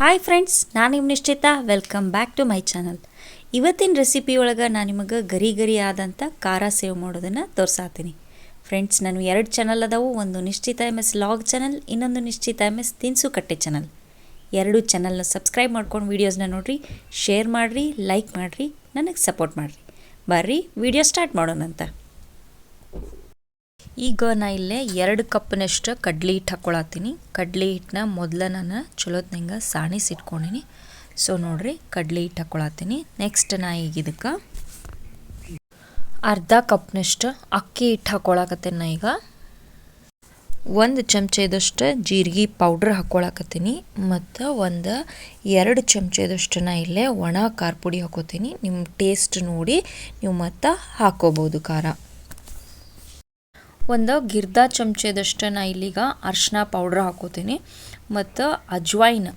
Hi friends ನಾನು ನಿಮ್ಮ Nishchita. Welcome back to my channel ಇವತ್ತಿನ ರೆಸಿಪಿ ಒಳಗೆ ನಾನು ನಿಮಗೆ ಗರಿ ಗರಿ ಆದಂಥ ಖಾರ ಸೇವ್ ಮಾಡೋದನ್ನು ತೋರ್ಸಾತೀನಿ. ಫ್ರೆಂಡ್ಸ್ ನಾನು ಎರಡು ಚಾನಲ್ ಅದಾವು. ಒಂದು ನಿಶ್ಚಿತ ಎಂ ಎಸ್ ಲಾಗ್ ಚಾನಲ್ ಇನ್ನೊಂದು ನಿಶ್ಚಿತ ಎಂ ಎಸ್ ತಿನ್ಸು ಕಟ್ಟೆ ಚಾನಲ್ ಎರಡು ಚಾನಲ್ನ ಸಬ್ಸ್ಕ್ರೈಬ್ ಮಾಡ್ಕೊಂಡು ವೀಡಿಯೋಸ್ನ ನೋಡಿರಿ ಶೇರ್ ಮಾಡಿರಿ ಲೈಕ್ ಮಾಡಿರಿ, ನನಗೆ ಸಪೋರ್ಟ್ ಮಾಡಿರಿ. ಬರ್ರಿ ವಿಡಿಯೋ ಸ್ಟಾರ್ಟ್ ಮಾಡೋಣಂತ. ಈಗ ನಾ ಇಲ್ಲೇ ಎರಡು ಕಪ್ನಷ್ಟು ಕಡ್ಲಿ ಹಿಟ್ಟು ಹಾಕ್ಕೊಳತ್ತೀನಿ ಕಡ್ಲಿ ಹಿಟ್ಟನ್ನ ಮೊದಲ ನಾನು ಚಲೋತ್ನಂಗೆ ಸಾಣಿಸಿ ಇಟ್ಕೊಂಡೀನಿ. ಸೊ ನೋಡ್ರಿ, ಕಡ್ಲಿ ಹಿಟ್ಟು ಹಾಕ್ಕೊಳತ್ತೀನಿ ನೆಕ್ಸ್ಟ್ ನಾ ಈಗ ಇದಕ್ಕೆ ಅರ್ಧ ಕಪ್ನಷ್ಟು ಅಕ್ಕಿ ಹಿಟ್ಟು ಹಾಕ್ಕೊಳಕತ್ತೀನಿ ನಾ ಈಗ. ಒಂದು ಚಮಚದಷ್ಟು ಜೀರಿಗೆ ಪೌಡ್ರ್ ಹಾಕ್ಕೊಳಕತ್ತೀನಿ ಮತ್ತು ಒಂದು ಎರಡು ಚಮಚದಷ್ಟು ನಾ ಇಲ್ಲೇ ಒಣ ಖಾರ ಪುಡಿ ಹಾಕೋತೀನಿ. ನಿಮ್ಮ ಟೇಸ್ಟ್ ನೋಡಿ, ನೀವು ಮತ್ತು ಹಾಕ್ಕೋಬೋದು ಖಾರ. ಒಂದು ಗಿರ್ದ ಚಮಚದಷ್ಟು ನಾ ಇಲ್ಲಿಗ ಅರ್ಶಿನ ಪೌಡ್ರ್ ಹಾಕೋತೀನಿ. ಮತ್ತು ಅಜ್ವಾಯಿನ್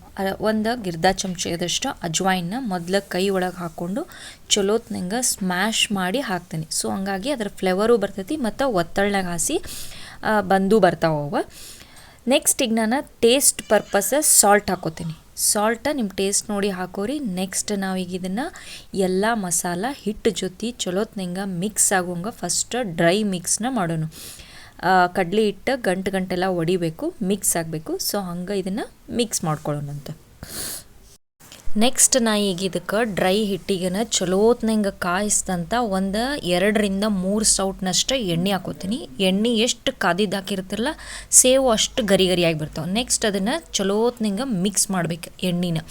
ಒಂದು ಗಿರ್ದ ಚಮಚದಷ್ಟು ಅಜ್ವಾಯಿನ್ನ ಮೊದಲ ಕೈ ಒಳಗೆ ಹಾಕ್ಕೊಂಡು ಚಲೋತ್ನಂಗೆ ಸ್ಮ್ಯಾಶ್ ಮಾಡಿ ಹಾಕ್ತೀನಿ. ಸೊ ಹಂಗಾಗಿ ಅದರ ಫ್ಲೇವರು ಬರ್ತೈತಿ ಮತ್ತು ಒತ್ತಳ್ನಾಗ ಹಾಸಿ ಬಂದು ಬರ್ತಾವ ಅವ. ನೆಕ್ಸ್ಟ್ ಈಗ ನಾನು ಟೇಸ್ಟ್ ಪರ್ಪಸ್ ಸಾಲ್ಟ್ ಹಾಕೋತೀನಿ. ಸಾಲ್ಟ ನಿಮ್ಮ ಟೇಸ್ಟ್ ನೋಡಿ ಹಾಕೋರಿ. ನೆಕ್ಸ್ಟ್ ನಾವೀಗ ಇದನ್ನು ಎಲ್ಲ ಮಸಾಲ ಹಿಟ್ಟು ಜೊತೆ ಚಲೋತ್ನಂಗೆ ಮಿಕ್ಸ್ ಆಗೋಂಗೆ ಫಸ್ಟ್ ಡ್ರೈ ಮಿಕ್ಸ್ನ ಮಾಡೋಣ ಕಡ್ಲಿ ಹಿಟ್ಟು ಗಂಟು ಗಂಟೆಲ್ಲ ಒಡಿಬೇಕು ಮಿಕ್ಸ್ ಆಗಬೇಕು. ಸೊ ಹಂಗೆ ಇದನ್ನು ಮಿಕ್ಸ್ ಮಾಡ್ಕೊಳ್ಳೋಣಂತ ನೆಕ್ಸ್ಟ್ ನಾ ಈಗ ಇದಕ್ಕೆ ಡ್ರೈ ಹಿಟ್ಟಿಗೆನ ಚಲೋತ್ನಂಗೆ ಕಾಯಿಸ್ತಂತ ಒಂದು ಎರಡರಿಂದ ಮೂರು ಸೌಟ್ನಷ್ಟು ಎಣ್ಣೆ ಹಾಕೋತೀನಿ. ಎಣ್ಣೆ ಎಷ್ಟು ಕಾದಿದ್ದು ಹಾಕಿರ್ತಿರಲ್ಲ ಸೇವು ಅಷ್ಟು ಗರಿ ಗರಿಯಾಗಿ ಬರ್ತಾವೆ ನೆಕ್ಸ್ಟ್ ಅದನ್ನು ಚಲೋತ್ನಂಗೆ ಮಿಕ್ಸ್ ಮಾಡ್ಬೇಕು ಎಣ್ಣೆನ.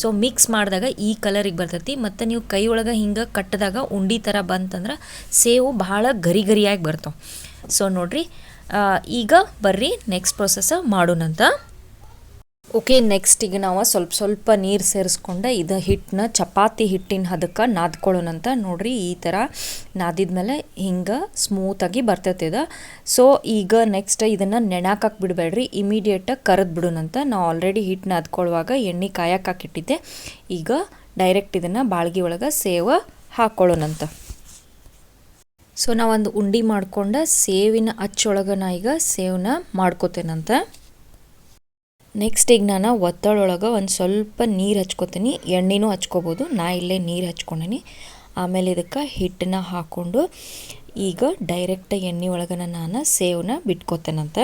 ಸೊ ಮಿಕ್ಸ್ ಮಾಡಿದಾಗ ಈ ಕಲರಿಗೆ ಬರ್ತೈತಿ. ಮತ್ತು ನೀವು ಕೈ ಒಳಗೆ ಹಿಂಗೆ ಕಟ್ಟಿದಾಗ ಉಂಡಿ ಥರ ಬಂತಂದ್ರೆ ಸೇವು ಭಾಳ ಗರಿ ಗರಿಯಾಗಿ ಬರ್ತಾವೆ. ಸೊ ನೋಡಿರಿ ಈಗ ಬರ್ರಿ ನೆಕ್ಸ್ಟ್ ಪ್ರೊಸೆಸ್ ಮಾಡೋಣಂತ. ಓಕೆ ನೆಕ್ಸ್ಟ್ ಈಗ ನಾವು ಸ್ವಲ್ಪ ಸ್ವಲ್ಪ ನೀರು ಸೇರಿಸ್ಕೊಂಡು ಇದು ಹಿಟ್ಟನ್ನ ಚಪಾತಿ ಹಿಟ್ಟಿನ ಹದಕ್ಕೆ ನಾದ್ಕೊಳ್ಳೋಣಂತ ನೋಡ್ರಿ. ಈ ಥರ ನಾದಿದ್ಮೇಲೆ ಹಿಂಗೆ ಸ್ಮೂತಾಗಿ ಬರ್ತೈತೆ ಇದು. ಸೊ ಈಗ ನೆಕ್ಸ್ಟ್ ಇದನ್ನು ನೆನಾಕಕ್ಕೆ ಬಿಡಬೇಡ್ರಿ. ಇಮಿಡಿಯೇಟಾಗಿ ಕರೆದು ಬಿಡೋಣಂತ ನಾವು ಆಲ್ರೆಡಿ ಹಿಟ್ಟು ನಾದ್ಕೊಳ್ಳುವಾಗ ಎಣ್ಣೆ ಕಾಯಕ್ಕೆ ಹಾಕಿಟ್ಟಿದ್ದೆ. ಈಗ ಡೈರೆಕ್ಟ್ ಇದನ್ನು ಬಾಳ್ಗಿ ಒಳಗೆ ಸೇವ ಹಾಕ್ಕೊಳ್ಳೋಣಂತ ಸೊ ನಾವೊಂದು ಉಂಡಿ ಮಾಡ್ಕೊಂಡು ಸೇವಿನ ಅಚ್ಚೊಳಗೆ ನಾ ಈಗ ಸೇವನ್ನ ಮಾಡ್ಕೋತೇನಂತ. ನೆಕ್ಸ್ಟ್ ಈಗ ನಾನು ಒತ್ತಡೊಳಗೆ ಒಂದು ಸ್ವಲ್ಪ ನೀರು ಹಚ್ಕೋತೀನಿ. ಎಣ್ಣೆನೂ ಹಚ್ಕೋಬೋದು. ನಾ ಇಲ್ಲೇ ನೀರು ಹಚ್ಕೊಂಡೀನಿ. ಆಮೇಲೆ ಇದಕ್ಕೆ ಹಿಟ್ಟನ್ನ ಹಾಕ್ಕೊಂಡು ಈಗ ಡೈರೆಕ್ಟ್ ಎಣ್ಣೆ ಒಳಗನ ನಾನು ಸೇವನ್ನ ಬಿಟ್ಕೋತೇನಂತ.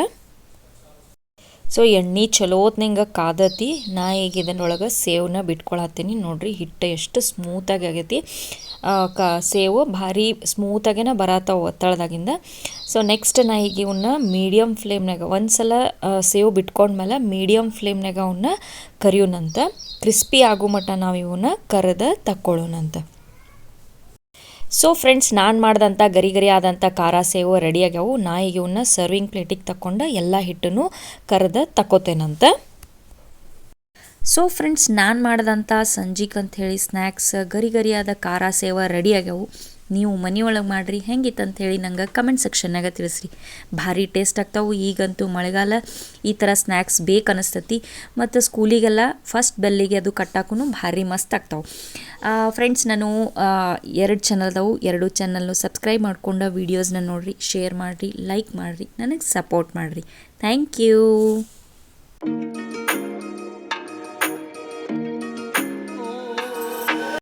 ಸೊ ಎಣ್ಣೆ ಚಲೋತ್ನಂಗೆ ಕಾದತಿ. ನಾ ಈಗ ಇದನ್ನೊಳಗೆ ಸೇವ್ನ ಬಿಟ್ಕೊಳತ್ತೀನಿ ನೋಡ್ರಿ ಹಿಟ್ಟು ಎಷ್ಟು ಸ್ಮೂತಾಗಿ ಆಗೈತಿ. ಕ, ಸೇವು ಭಾರಿ ಸ್ಮೂತಾಗೇನ ಬರತ್ತಾವ ಒತ್ತಳದಾಗಿಂದ. ಸೊ ನೆಕ್ಸ್ಟ್ ನಾ ಈಗ ಇವನ್ನ ಮೀಡಿಯಮ್ ಫ್ಲೇಮ್ನಾಗ ಒಂದು ಸಲ ಸೇವು ಬಿಟ್ಕೊಂಡ್ಮೇಲೆ ಮೀಡಿಯಮ್ ಫ್ಲೇಮ್ನಾಗ ಅವನ್ನ ಕರಿಯೋಣಂತ ಕ್ರಿಸ್ಪಿ ಆಗೋ ಮಟ್ಟ ನಾವು ಇವನ್ನ ಕರೆದ ತಕ್ಕೊಳ್ಳೋಣಂತ ಸೊ ಫ್ರೆಂಡ್ಸ್ ನಾನು ಮಾಡಿದಂಥ ಗರಿ ಗರಿ ಆದಂಥ ಖಾರ ಸೇವು ರೆಡಿ ಆಗ್ಯಾವು. ನಾ ಈಗ ಇವನ್ನ ಸರ್ವಿಂಗ್ ಪ್ಲೇಟಿಗೆ ತಕ್ಕೊಂಡು ಎಲ್ಲ ಹಿಟ್ಟನ್ನು ಕರೆದ ತಕ್ಕೋತೇನಂತ. ಸೊ ಫ್ರೆಂಡ್ಸ್ ನಾನು ಮಾಡಿದಂಥ ಸಂಜೀಕ್ ಅಂತ ಹೇಳಿ ಸ್ನ್ಯಾಕ್ಸ್ ಗರಿ ಗರಿಯಾದ ಖಾರ ಸೇವ ರೆಡಿ ಆಗ್ಯಾವು. ನೀವು ಮನೆಯೊಳಗೆ ಮಾಡಿರಿ ಹೆಂಗಿತ್ತು ಹೇಳಿ ನಂಗೆ ಕಮೆಂಟ್ ಸೆಕ್ಷನ್ನಾಗ ತಿಳಿಸ್ರಿ. ಭಾರಿ ಟೇಸ್ಟ್ ಆಗ್ತಾವೆ. ಈಗಂತೂ ಮಳೆಗಾಲ, ಈ ಥರ ಸ್ನ್ಯಾಕ್ಸ್ ಬೇಕು ಅನಿಸ್ತತಿ. ಮತ್ತು ಸ್ಕೂಲಿಗೆಲ್ಲ ಫಸ್ಟ್ ಬೆಲ್ಲಿಗೆ ಅದು ಕಟ್ಟಾಕೂ ಭಾರಿ ಮಸ್ತ್ ಆಗ್ತಾವೆ. ಫ್ರೆಂಡ್ಸ್ ನಾನು ಎರಡು ಚಾನಲ್ದವು ಎರಡು ಚಾನಲ್ನು ಸಬ್ಸ್ಕ್ರೈಬ್ ಮಾಡ್ಕೊಂಡು ವೀಡಿಯೋಸ್ನ ನೋಡಿರಿ ಶೇರ್ ಮಾಡಿರಿ ಲೈಕ್ ಮಾಡಿರಿ, ನನಗೆ ಸಪೋರ್ಟ್ ಮಾಡಿರಿ. Thank you